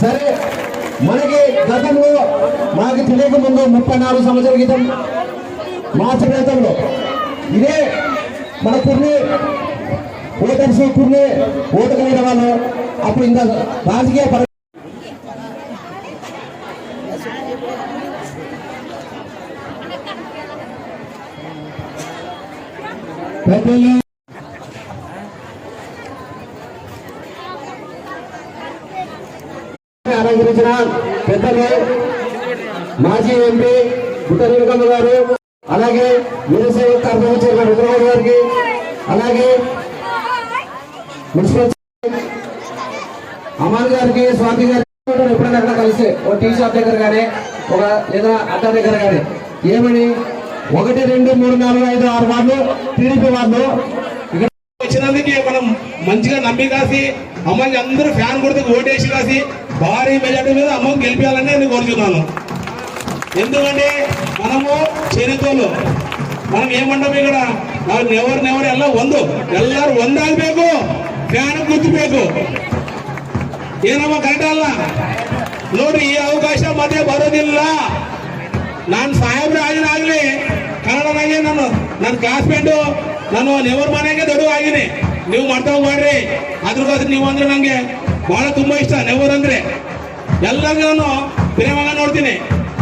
సరే మనకి గతంలో మాకు తెలియక ముందు ముప్పై నాలుగు సంవత్సరాల క్రితం మార్చి ప్రాంతంలో ఇదే మన కుర్ని ఓటర్స్ కుర్ని ఓటు వాళ్ళు అప్పుడు ఇంకా రాజకీయ పరి పెద్దలు అలంకరించిన పెద్దలు మాజీ ఎంపీ గుట్ట నీలకమ్మ గారు అలాగే నిరసేవ కర్మ చేసిన రుద్రబాబు గారికి అలాగే మున్సిపల్ అమర్ గారికి స్వామి గారికి ఎప్పుడైనా అక్కడ కలిసి ఒక టీ షాప్ దగ్గర కానీ ఒక లేదా అడ్డా దగ్గర కానీ ఏమని? ఒకటి రెండు మూడు నాలుగు ఐదు ఆరు వార్లు టీడీపీ వాళ్ళు ఇక్కడ వచ్చినందుకే మనం మంచిగా నమ్మి కాసి అమ్మకి అందరూ ఫ్యాన్ కొడుతూ ఓటేసి కాసి భారీ మెజార్టీ మీద అమ్మకి గెలిపించాలని నేను కోరుతున్నాను ఎందుకంటే మనము చేనేతోళ్ళు మనం ఏమంటాం ఇక్కడ ನಾವು ನೆವರ್ ನೆವರ್ ಎಲ್ಲ ಒಂದು ಎಲ್ಲರೂ ಒಂದಾಗಬೇಕು ಫ್ಯಾನ್ ಗುದ್ದಬೇಕು ಏನಮ್ಮ ಕರೆಕ್ಟ್ ಅಲ್ಲ ನೋಡ್ರಿ ಈ ಅವಕಾಶ ಮತ್ತೆ ಬರೋದಿಲ್ಲ ನಾನು ಸಾಹೇಬ್ರ ಆಗಿನಾಗ್ಲಿ ಕನ್ನಡನಾಗೆ ನಾನು ನನ್ನ ಕ್ಲಾಸ್ಮೇಟು ನಾನು ನೆವರ್ ಮನೆಗೆ ದೊಡ್ಡ ಆಗಿನಿ ನೀವು ಮಾಡ್ತಾ ಮಾಡ್ರಿ ಅದ್ರಗೋಸ್ಕರ ನೀವು ಅಂದ್ರೆ ನಂಗೆ ಬಹಳ ತುಂಬಾ ಇಷ್ಟ. ನೆವರ್ ಅಂದ್ರೆ ಎಲ್ಲರಿಗೂ ನಾನು ಪ್ರೇಮಾಗ ನೋಡ್ತೀನಿ.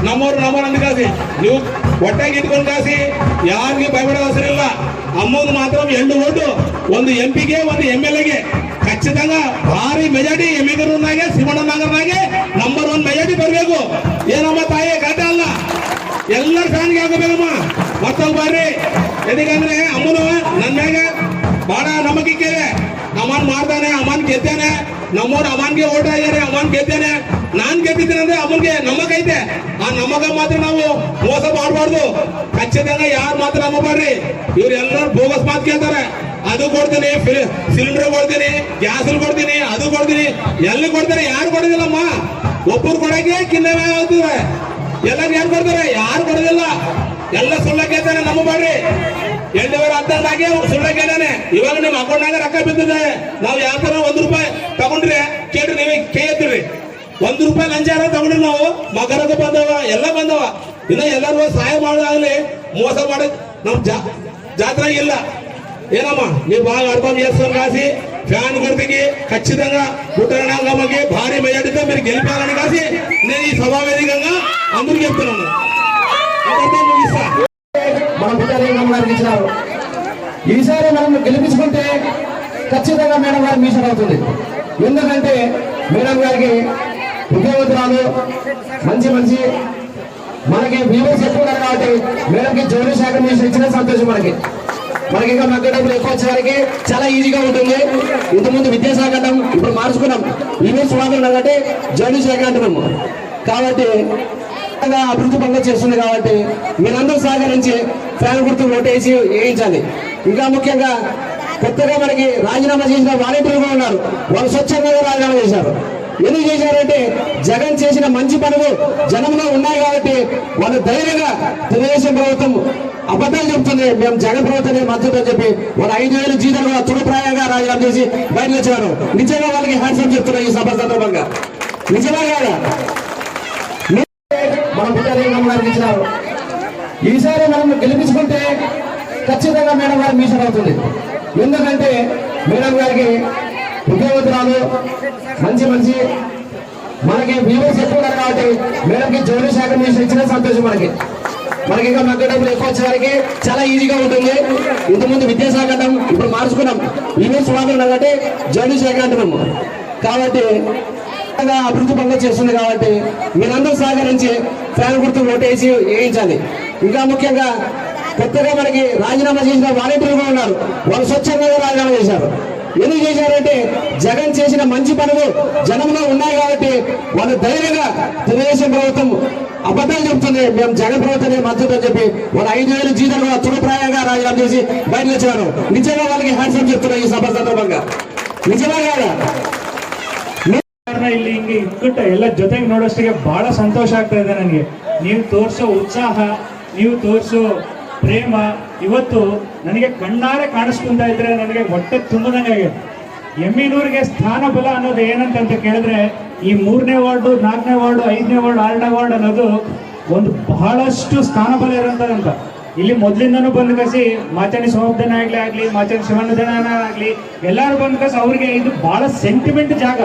ನಮ್ಮವರು ನಮ್ಮವ್ರು ಅಂದ ಕಾಸಿ. ನೀವು ಹೊಟ್ಟೆಗೆ ಇಟ್ಕೊಂಡು ಕಾಸಿ. ಯಾರಿಗೆ ಭಯಪಡೋ ಅವಸರಿಲ್ಲ ಅಮ್ಮೋದು ಮಾತ್ರ ಎಂಟು ಓಟು. ಒಂದು ಎಂ ಪಿಗೆ ಒಂದು ಎಂ ಎಲ್ ಎಗೆ ಖಚಿతంగా ಭಾರಿ ಮೆಜಾರಿಟಿ ಎಮ್ಮಿಗರೂರ್ನಾಗೆ ಸಿಮಣ್ಣನಗರ್ನಾಗೆ ನಂಬರ್ ಒನ್ ಮೆಜಾರಿಟಿ ಬರಬೇಕು. ಏನಮ್ಮ ತಾಯಿ ಗಾಟ ಅಲ್ಲ. ಎಲ್ಲರೂ ಫ್ಯಾನ್ಗೆ ಹಾಕಬೇಕಮ್ಮ. ಮತ್ತೊಂದು ಬಾರಿ. ಎದಕ್ಕಂದ್ರೆ ಅಮ್ಮನು ನನ್ನ ಮ್ಯಾಗ ಬಹಳ ನಂಬಿಕೆ ಅಮ್ಮನ್ ಮಾಡ್ತಾನೆ, ಅಮ್ಮನ್ ಗೆದ್ದಾನೆ. ನಮ್ಮವ್ರು ಅವನ್ಗೆ ಓಟ್ ಆಗಿದ್ದಾರೆ ಅವನ್ ಗೆದ್ದೇನೆ ನಾನ್ ಗೆದ್ದಿದ್ದೇನೆ ಅಂದ್ರೆ ಅವನ್ಗೆ ನಮಗ ಐತೆ ಆ ನಮಗ ಮಾತ್ರ ನಾವು ಮೋಸ ಮಾಡಬಾರ್ದು ಖಚಿತಂಗ ಯಾರು ಮಾತ್ರ ನಮ್ಮ ಇವ್ರ ಎಲ್ಲರೂ ಬೋಗಸ್ ಮಾತು ಕೇಳ್ತಾರೆ ಅದು ಕೊಡ್ತೀನಿ ಸಿಲಿಂಡರ್ ಕೊಡ್ತೀನಿ ಗ್ಯಾಸ್ ಕೊಡ್ತೀನಿ ಅದು ಕೊಡ್ತೀನಿ ಎಲ್ಲ ಕೊಡ್ತಾರೆ ಯಾರು ಕೊಡೋದಿಲ್ಲಮ್ಮ ಒಬ್ಬರು ಕೊಡಕ್ಕೆ ಕಿನ್ನ ಆಗ್ತಿದ್ರೆ ಎಲ್ಲರೂ ಯಾರು ಕೊಡ್ತಾರೆ ಯಾರು ಕೊಡೋದಿಲ್ಲ ಎಲ್ಲ ಸುಳ್ಳ ಕೇಳ್ತಾನೆ ನಮ್ಮ ಮಾಡ್ರಿ ಎರಡೂವರೆ ಹತ್ತಾಗೆ ಸುಳ್ಳ ಕೇಳಾನೆ ಇವಾಗ ನಿಮ್ಮ ಅಕೌಂಟ್ನಾಗ ರೊಕ್ಕ ಬಿದ್ದಿದೆ ನಾವು ಯಾವ ತರ ಒಂದು ರೂಪಾಯಿ ತಗೊಂಡ್ರೆ ಕೇಳ್ರಿ ನೀವೇ ಕೈ ಎತ್ತಿರಿ ಒಂದು ರೂಪಾಯಿ ಲಂಚ ಯಾರೋ ತಗೊಂಡ್ರಿ ನಾವು ಮಕರದ ಬಂದವ ಎಲ್ಲ ಬಂದವ ಇನ್ನ ಎಲ್ಲರೂ ಸಹಾಯ ಮಾಡೋದಾಗ್ಲಿ ಮೋಸ ಮಾಡಕ್ ನಮ್ ಜಾ జాతర ಇಲ್ಲ ಏನಮ್ಮ ನೀವು బాగా అర్థం చేసుకొని కాసి ఫ్యాన్ గుర్తుకి ఖచ్చితంగా పుట్టరణంగమ్మకి భారీ మెజార్టీతో మీరు గెలిపాలని కాసి నేను ఈ సభా వేదికంగా అందరూ చెప్తున్నాను ఈసారి గెలిపించుకుంటే ఖచ్చితంగా మేడం గారు మిషన్ అవుతుంది ఎందుకంటే మేడం గారికి ఉద్యోగతురాలు మంచి మంచి మనకి వ్యూవర్స్ ఎక్కువ ఉన్నారు కాబట్టి మేడంకి జోడి శాఖ మిషన్ ఇచ్చిన సంతోషం మనకి. మనకి ఇంకా మగ్గ డబ్బులు ఎక్కువ వచ్చేవారికి చాలా ఈజీగా ఉంటుంది. ఇంతకుముందు విద్యాశాఖ అంటాం ఇప్పుడు మార్చుకున్నాం. వ్యూవర్స్ వాదన కాబట్టి జోడి శాఖ అంటున్నాము కాబట్టి అభివృద్ధి పనులు చేస్తుంది కాబట్టి మీరందరూ సహకరించి ఫ్యాన్ గుర్తు ఓటేసి వేయించాలి. ఇంకా ముఖ్యంగా కొత్తగా మనకి రాజీనామా చేసిన వాలంటీర్లు కూడా ఉన్నారు. వాళ్ళు స్వచ్ఛంగా రాజీనామా చేశారు. ఎందుకు చేశారంటే జగన్ చేసిన మంచి పనులు జనంలో ఉన్నాయి కాబట్టి వాళ్ళు ధైర్యంగా తెలుగుదేశం ప్రభుత్వం అబద్ధాలు చెప్తుంది మేము జగన్ ప్రభుత్వాన్ని మద్దతు అని చెప్పి వాళ్ళు ఐదు వేలు జీతాలు తుడిప్రాయంగా రాజీనామా చేసి బయటకు వచ్చారు. నిజంగా వాళ్ళకి హ్యాండ్సప్ చెప్తున్నారు ఈ సభ సందర్భంగా. నిజమే కాదా? మనం గారికి ఇచ్చినారు. ఈసారి మనం గెలిపించుకుంటే ఖచ్చితంగా మేడం గారు మీషన్ అవుతుంది. ఎందుకంటే మేడం గారికి ఉద్యోగతురాలు మంచి మంచి మనకి వ్యూవర్స్ ఎక్కువ ఉన్నారు కాబట్టి మేడంకి జోడి శాఖ మీషన్ ఇచ్చిన సంతోషం మనకి. మనకి ఇంకా మగ్గ డబ్బులు ఎక్కువ వచ్చేవారికి చాలా ఈజీగా ఉంటుంది. ఇంతకుముందు విద్యాశాఖ అంటాం ఇప్పుడు మార్చుకున్నాం. వ్యూవర్స్ వాదన కాబట్టి జోడి శాఖ అంటున్నాము. కాబట్టి అభివృద్ధి పనులు చేస్తుంది కాబట్టి మీరందరూ సహకరించి ఫ్యాన్ గుర్తు ఓటేసి వేయించాలి. ఇంకా ముఖ్యంగా కొత్తగా మనకి రాజీనామా చేసిన వాలంటీర్లు కూడా ఉన్నారు వాళ్ళు స్వచ్ఛందంగా రాజీనామా చేశారు ఎందుకు చేశారంటే జగన్ చేసిన మంచి పనులు జనంలో ఉన్నాయి కాబట్టి వాళ్ళు ధైర్యంగా తెలుగుదేశం ప్రభుత్వం అబద్ధాలు చెప్తుంది మేము జగన్ ప్రభుత్వాన్ని మద్దతు అని చెప్పి వాళ్ళు ఐదు వేలు జీతాలు తుడిప్రాయంగా రాజీనామా చేసి బయటకు వచ్చారు నిజంగా వాళ్ళకి హ్యాండ్సప్ చెప్తున్నారు ఈ సభ సందర్భంగా నిజమే కాదా ಕಾರಣ ಇಲ್ಲಿ ಹಿಂಗೆ ಇಟ್ಬಿಟ್ಟು ಎಲ್ಲ ಜೊತೆಗೆ ನೋಡೋಷ್ಟಿಗೆ ಬಹಳ ಸಂತೋಷ ಆಗ್ತಾ ಇದೆ ನನಗೆ ನೀವು ತೋರಿಸೋ ಉತ್ಸಾಹ ನೀವು ತೋರಿಸೋ ಪ್ರೇಮ ಇವತ್ತು ನನಗೆ ಕಣ್ಣಾರೆ ಕಾಣಿಸ್ಕೊಂತ ಇದ್ರೆ ನನಗೆ ಹೊಟ್ಟೆ ತುಂಬದಂಗೆ ಎಮ್ಮಿನೂರಿಗೆ ಸ್ಥಾನ ಬಲ ಅನ್ನೋದು ಏನಂತ ಅಂತ ಕೇಳಿದ್ರೆ ಈ ಮೂರನೇ ವಾರ್ಡು, ನಾಲ್ಕನೇ ವಾರ್ಡು, ಐದನೇ ವಾರ್ಡ್, ಆರನೇ ವಾರ್ಡ್ ಅನ್ನೋದು ಒಂದು ಬಹಳಷ್ಟು ಸ್ಥಾನ ಬಲ ಇರೋಂಥದ್ದಂತ ಇಲ್ಲಿ ಮೊದಲಿಂದನೂ ಬಂದು ಕಸಿ ಮಾಚಾಣಿ ಸೋಮದನ ಆಗ್ಲಿ ಆಗ್ಲಿ, ಮಾಚಾಣಿ ಶಿವಣ್ಣದನ ಆಗ್ಲಿ, ಎಲ್ಲರೂ ಬಂದು ಕಸ ಅವ್ರಿಗೆ ಇದು ಬಹಳ ಸೆಂಟಿಮೆಂಟ್ ಜಾಗ.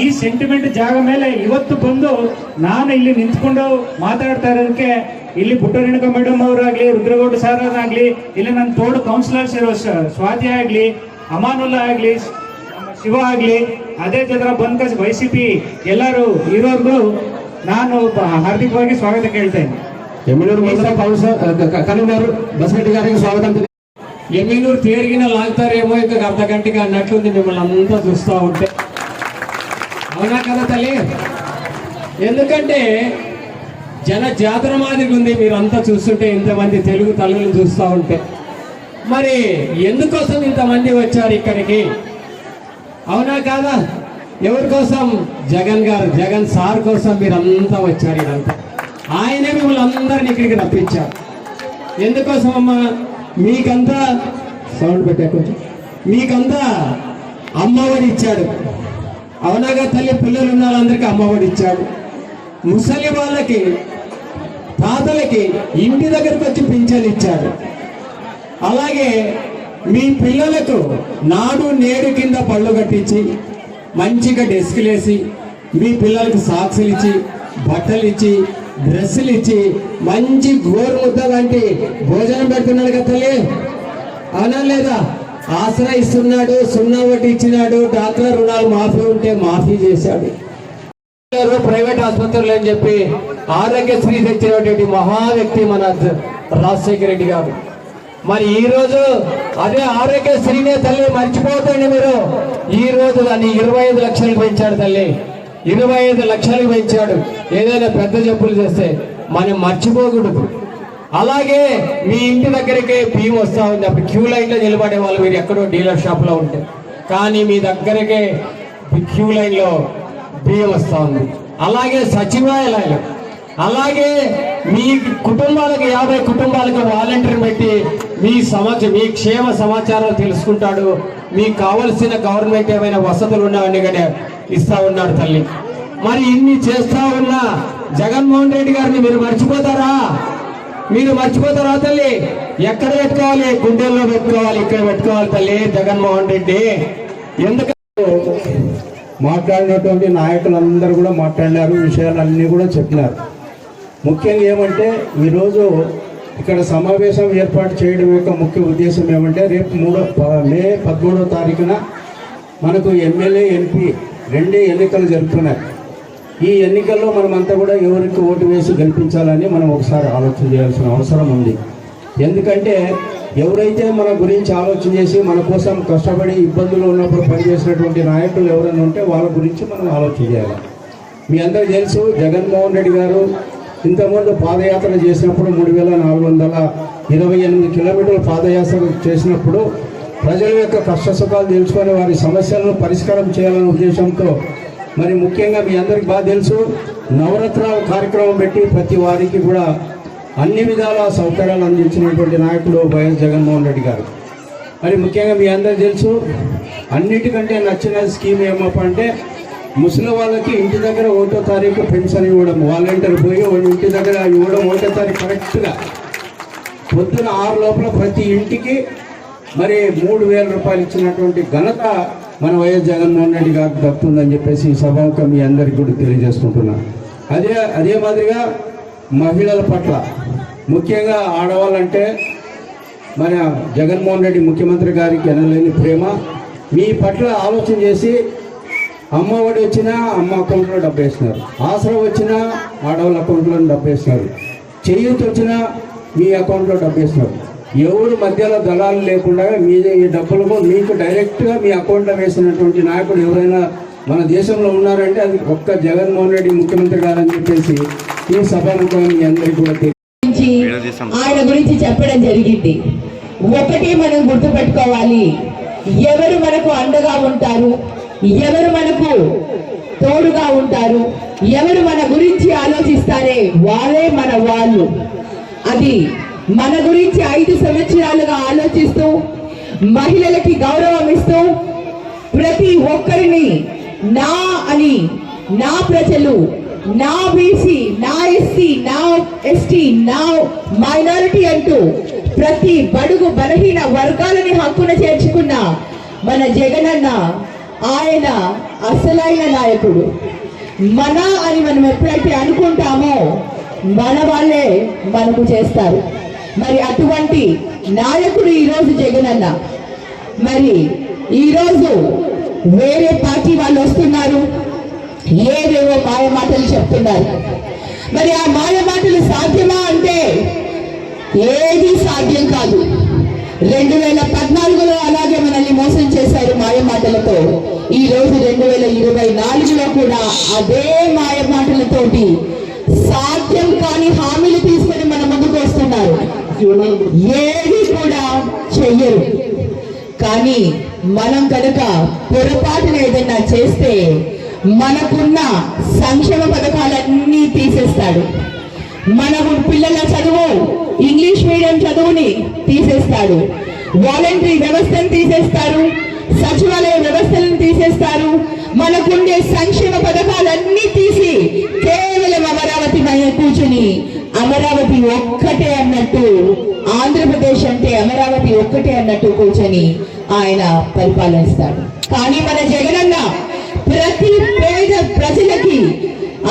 ಈ ಸೆಂಟಿಮೆಂಟ್ ಜಾಗ ಮೇಲೆ ಇವತ್ತು ಬಂದು ನಾನು ಇಲ್ಲಿ ನಿಂತ್ಕೊಂಡು ಮಾತಾಡ್ತಾ ಇರೋದಕ್ಕೆ ಇಲ್ಲಿ ಪುಟ್ಟರೇಣುಕ ಮೇಡಮ್ ಅವರಾಗ್ಲಿ ರುದ್ರಗೌಡ ಸರ್ ಆಗ್ಲಿ ಇಲ್ಲಿ ನನ್ನ ತೋಡು ಕೌನ್ಸಿಲರ್ಸ್ ಇರೋ ಸ- ಸ್ವಾತಿ ಆಗ್ಲಿ ಅಮಾನುಲ್ಲಾ ಆಗ್ಲಿ ನಮ್ಮ ಶಿವ ಆಗ್ಲಿ ಅದೇ ಜೊತೆ ಬಂದ್ಕಸ್ ವೈ ಸಿ ಪಿ ಎಲ್ಲರೂ ಇರೋರ್ಗು ನಾನು ಬ- ಹಾರ್ದಿಕವಾಗಿ ಸ್ವಾಗತ ಕೇಳ್ತೇನೆ ఎమ్మెల్యేలు మండల కౌన్సిలర్ కన్వీనర్ బసిరెడ్డి గారికి స్వాగతం తెలియ- ఎమ్మెల్యూరు తేరిగిన లాగుతారేమో ఇంకా అర్ధ గంటగా అన్నట్లుంది మిమ్మల్ని అంతా చూస్తూ ఉంటే అవునా కదా తల్లి ఎందుకంటే జన జాతర మాదిరిగా ఉంది మీరంతా చూస్తుంటే ఇంతమంది తెలుగు తల్లులు చూస్తూ ఉంటే. మరి ఎందుకోసం ఇంతమంది వచ్చారు ఇక్కడికి? అవునా కాదా? ఎవరి కోసం? జగన్ గారు జగన్ సార్ కోసం మీరంతా వచ్చారు ఇదంతా. ఆయనే మిమ్మల్ని అందరిని ఇక్కడికి రప్పించారు. ఎందుకోసం అమ్మా మీకంతా సౌండ్ పెట్టా కొంచెం. మీకంతా అమ్మఒడి ఇచ్చాడు. అవునాగా తల్లి? పిల్లలు ఉన్న వాళ్ళందరికీ అమ్మఒడి ఇచ్చాడు. ముసలి వాళ్ళకి తాతలకి ఇంటి దగ్గరకు వచ్చి పింఛన్ ఇచ్చాడు అలాగే మీ పిల్లలకు నాడు నేడు కింద పళ్ళు కట్టించి మంచిగా డెస్క్లు మీ పిల్లలకు సాక్సులు ఇచ్చి బట్టలు ఇచ్చి డ్రెస్సులు ఇచ్చి మంచి గోరు ముద్ద లాంటి భోజనం పెడుతున్నాడు కదా తల్లి. అవునా లేదా? సున్నా ఒకటి ఇచ్చినాడు డాక్టర్ రుణాలు మాఫీ ఉంటే మాఫీ చేశాడు. ప్రైవేట్ ఆసుపత్రులు అని చెప్పి ఆరోగ్యశ్రీ తెచ్చినటువంటి మహా వ్యక్తి మన రాజశేఖర రెడ్డి గారు. మరి ఈ రోజు అదే ఆరోగ్యశ్రీనే తల్లి మర్చిపోతండి మీరు. ఈ రోజు దాన్ని ఇరవై ఐదు లక్షలకు పెంచాడు తల్లి. ఇరవై ఐదు లక్షలకు పెంచాడు. ఏదైనా పెద్ద జబ్బులు చేస్తే మనం మర్చిపోకూడదు. అలాగే మీ ఇంటి దగ్గరికే బియ్యం వస్తా ఉంది. అప్పుడు క్యూ లైన్లో నిలబడే వాళ్ళు మీరు ఎక్కడో డీలర్ షాప్లో ఉంటే. కానీ మీ దగ్గరకే క్యూ లైన్ లో బియ్యం ఉంది అలాగే సచివాలయాలు. అలాగే మీ కుటుంబాలకు యాభై కుటుంబాలకు వాలంటీర్ పెట్టి మీ సమాచారం మీ క్షేమ సమాచారాలు తెలుసుకుంటాడు. మీకు కావలసిన గవర్నమెంట్ ఏమైనా వసతులు ఉన్నాయని కానీ ఇస్తా ఉన్నాడు తల్లి. మరి ఇన్ని చేస్తా ఉన్న జగన్మోహన్ రెడ్డి గారిని మీరు మర్చిపోతారా? మీరు మర్చిపోతారా తల్లి? ఎక్కడ పెట్టుకోవాలి? గుండెల్లో పెట్టుకోవాలి ఇక్కడ పెట్టుకోవాలి తల్లి జగన్మోహన్ రెడ్డి. ఎందుకంటే మాట్లాడినటువంటి నాయకులందరూ కూడా మాట్లాడినారు విషయాలన్నీ కూడా చెప్పినారు. ముఖ్యంగా ఏమంటే ఈరోజు ఇక్కడ సమావేశం ఏర్పాటు చేయడం యొక్క ముఖ్య ఉద్దేశం ఏమంటే రేపు మూడో మే పదమూడో తారీఖున మనకు ఎమ్మెల్యే ఎంపీ రెండే ఎన్నికలు జరుపుతున్నాయి ఈ ఎన్నికల్లో మనమంతా కూడా ఎవరికి ఓటు వేసి గెలిపించాలని మనం ఒకసారి ఆలోచన చేయాల్సిన అవసరం ఉంది. ఎందుకంటే ఎవరైతే మన గురించి ఆలోచన చేసి మన కోసం కష్టపడి ఇబ్బందులు ఉన్నప్పుడు పనిచేసినటువంటి నాయకులు ఎవరైనా ఉంటే వాళ్ళ గురించి మనం ఆలోచన చేయాలి. మీ అందరికీ తెలుసు జగన్మోహన్ రెడ్డి గారు ఇంతకుముందు పాదయాత్ర చేసినప్పుడు మూడు వేల నాలుగు వందల ఇరవై ఎనిమిది కిలోమీటర్ల పాదయాత్ర చేసినప్పుడు ప్రజల యొక్క కష్ట సుఖాలు తెలుసుకొని వారి సమస్యలను పరిష్కారం చేయాలనే ఉద్దేశంతో మరి ముఖ్యంగా మీ అందరికి బాగా తెలుసు నవరత్నాలు కార్యక్రమం పెట్టి ప్రతి వారికి కూడా అన్ని విధాల సౌకర్యాలు అందించినటువంటి నాయకుడు వైఎస్ జగన్మోహన్ రెడ్డి గారు. మరి ముఖ్యంగా మీ అందరికీ తెలుసు అన్నిటికంటే నచ్చిన స్కీమ్ ఏమప్ప అంటే ముసలి వాళ్ళకి ఇంటి దగ్గర ఒకటో తారీఖు పెన్షన్ ఇవ్వడం వాలంటీర్ పోయి ఇంటి దగ్గర ఇవ్వడం ఒకటో తారీఖు కరెక్ట్గా. పొద్దున ఆరు లోపల ప్రతి ఇంటికి మరి మూడు వేల రూపాయలు ఇచ్చినటువంటి ఘనత మన వైఎస్ జగన్మోహన్ రెడ్డి గారికి దక్కుతుందని చెప్పేసి ఈ సభకు మీ అందరికీ కూడా తెలియజేసుకుంటున్నాను అదే అదే మాదిరిగా మహిళల పట్ల ముఖ్యంగా ఆడవాళ్ళంటే మన జగన్మోహన్ రెడ్డి ముఖ్యమంత్రి గారికి ఎనలేని ప్రేమ. మీ పట్ల ఆలోచన చేసి అమ్మ ఒడి వచ్చినా అమ్మ అకౌంట్లో డబ్బు వేసినారు ఆసరా వచ్చినా ఆడవాళ్ళ అకౌంట్లో డబ్బు వేసినారు చేయూత వచ్చినా మీ అకౌంట్లో డబ్బు వేసినారు ఎవరు మధ్యలో దళాలు లేకుండా మీ ఈ డబ్బులు మీకు డైరెక్ట్గా మీ అకౌంట్లో వేసినటువంటి నాయకుడు ఎవరైనా మన దేశంలో ఉన్నారంటే అది ఒక్క జగన్మోహన్ రెడ్డి ముఖ్యమంత్రి గారు అని చెప్పేసి ఈ సభను మీ అందరికీ కూడా గురించి ఆయన గురించి చెప్పడం జరిగింది. ఒకటి మనం గుర్తుపెట్టుకోవాలి. ఎవరు మనకు అండగా ఉంటారు? ఎవరు మనకు తోడుగా ఉంటారు? ఎవరు మన గురించి ఆలోచిస్తారే? వాళ్ళే మన వాళ్ళు. అది మన గురించి ఐదు సంవత్సరాలుగా ఆలోచిస్తూ మహిళలకి గౌరవం ఇస్తూ ప్రతి ఒక్కరిని నా అని నా ప్రజలు నా బీసీ నా ఎస్సీ నా ఎస్టీ నా మైనారిటీ అంటూ ప్రతి బడుగు బలహీన వర్గాలని హక్కున చేర్చుకున్న మన జగనన్న ఆయన అసలైన నాయకుడు. మన అని మనం ఎప్పుడైతే అనుకుంటామో మన వాళ్ళే మనకు చేస్తారు. మరి అటువంటి నాయకుడు ఈరోజు జగనన్న. మరి ఈరోజు వేరే పార్టీ వాళ్ళు వస్తున్నారు. ఏవేవో మాయ మాటలు చెప్తున్నారు. మరి ఆ మాయ మాటలు సాధ్యమా అంటే ఏది సాధ్యం కాదు. రెండు వేల పద్నాలుగులో అలాగే మనల్ని మోసం చేశారు మాయ మాటలతో. ఈ రోజు రెండు వేల ఇరవై నాలుగులో కూడా అదే మాయ మాటలతోటి సాధ్యం కాని హామీలు తీసుకొని మన ముందుకు వస్తున్నారు. ఏది కూడా చెయ్యరు. కానీ మనం కనుక పొరపాటున ఏదైనా చేస్తే మనకున్న సంక్షేమ పథకాలన్నీ తీసేస్తాడు. మన పిల్లల చదువు ఇంగ్లీష్ మీడియం చదువుని తీసేస్తాడు. వాలంటరీ వ్యవస్థను తీసేస్తారు. సచివాలయ వ్యవస్థలను తీసేస్తారు. మనకుండే సంక్షేమ పథకాలన్నీ తీసి కేవలం అమరావతి పైన కూర్చుని అమరావతి ఒక్కటే అన్నట్టు ఆంధ్రప్రదేశ్ అంటే అమరావతి ఒక్కటే అన్నట్టు కూర్చొని ఆయన పరిపాలనిస్తాడు కానీ మన జగనన్న ప్రతి పేద ప్రజలకి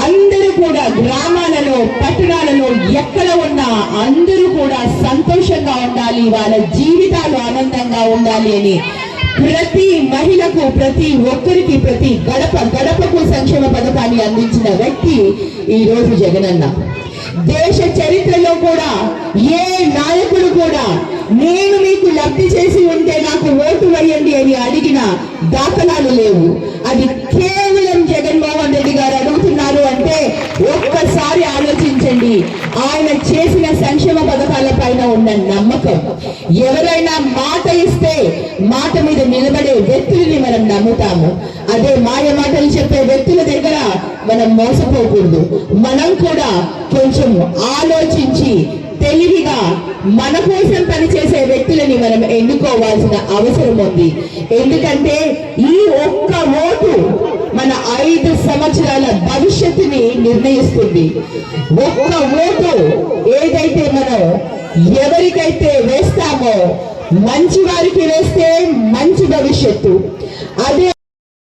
అందరూ కూడా గ్రామాలలో పట్టణాలలో ఎక్కడ ఉన్నా అందరూ కూడా సంతోషంగా ఉండాలి వాళ్ళ జీవితాలు ఆనందంగా ఉండాలి అని ప్రతి మహిళకు ప్రతి ఒక్కరికి ప్రతి గడప గడపకు సంక్షేమ పథకాన్ని అందించిన వ్యక్తి ఈ రోజు జగనన్న. దేశ చరిత్రలో కూడా ఏ నాయకుడు కూడా నేను మీకు లబ్ధి చేసి ఉంటే నాకు ఓటు వేయండి అని అడిగిన దాఖలాలు లేవు. అది కేవలం జగన్మోహన్ రెడ్డి గారు ఆయన చేసిన సంక్షేమ పథకాల పైన ఉన్న నమ్మకం. ఎవరైనా మాట ఇస్తే మాట మీద నిలబడే వ్యక్తుల్ని మనం నమ్ముతాము. అదే మాయ మాటలు చెప్పే వ్యక్తుల దగ్గర మనం మోసపోకూడదు. మనం కూడా కొంచెం ఆలోచించి తెలివిగా మన కోసం పనిచేసే వ్యక్తులని మనం ఎన్నుకోవాల్సిన అవసరం ఉంది. ఎందుకంటే ఈ ఒక్క ఓటు మన ఐదు సంవత్సరాల భవిష్యత్తుని నిర్ణయిస్తుంది. ఒక్క ఓటు ఏదైతే మనం ఎవరికైతే వేస్తామో మంచి వారికి వేస్తే మంచి భవిష్యత్తు. అదే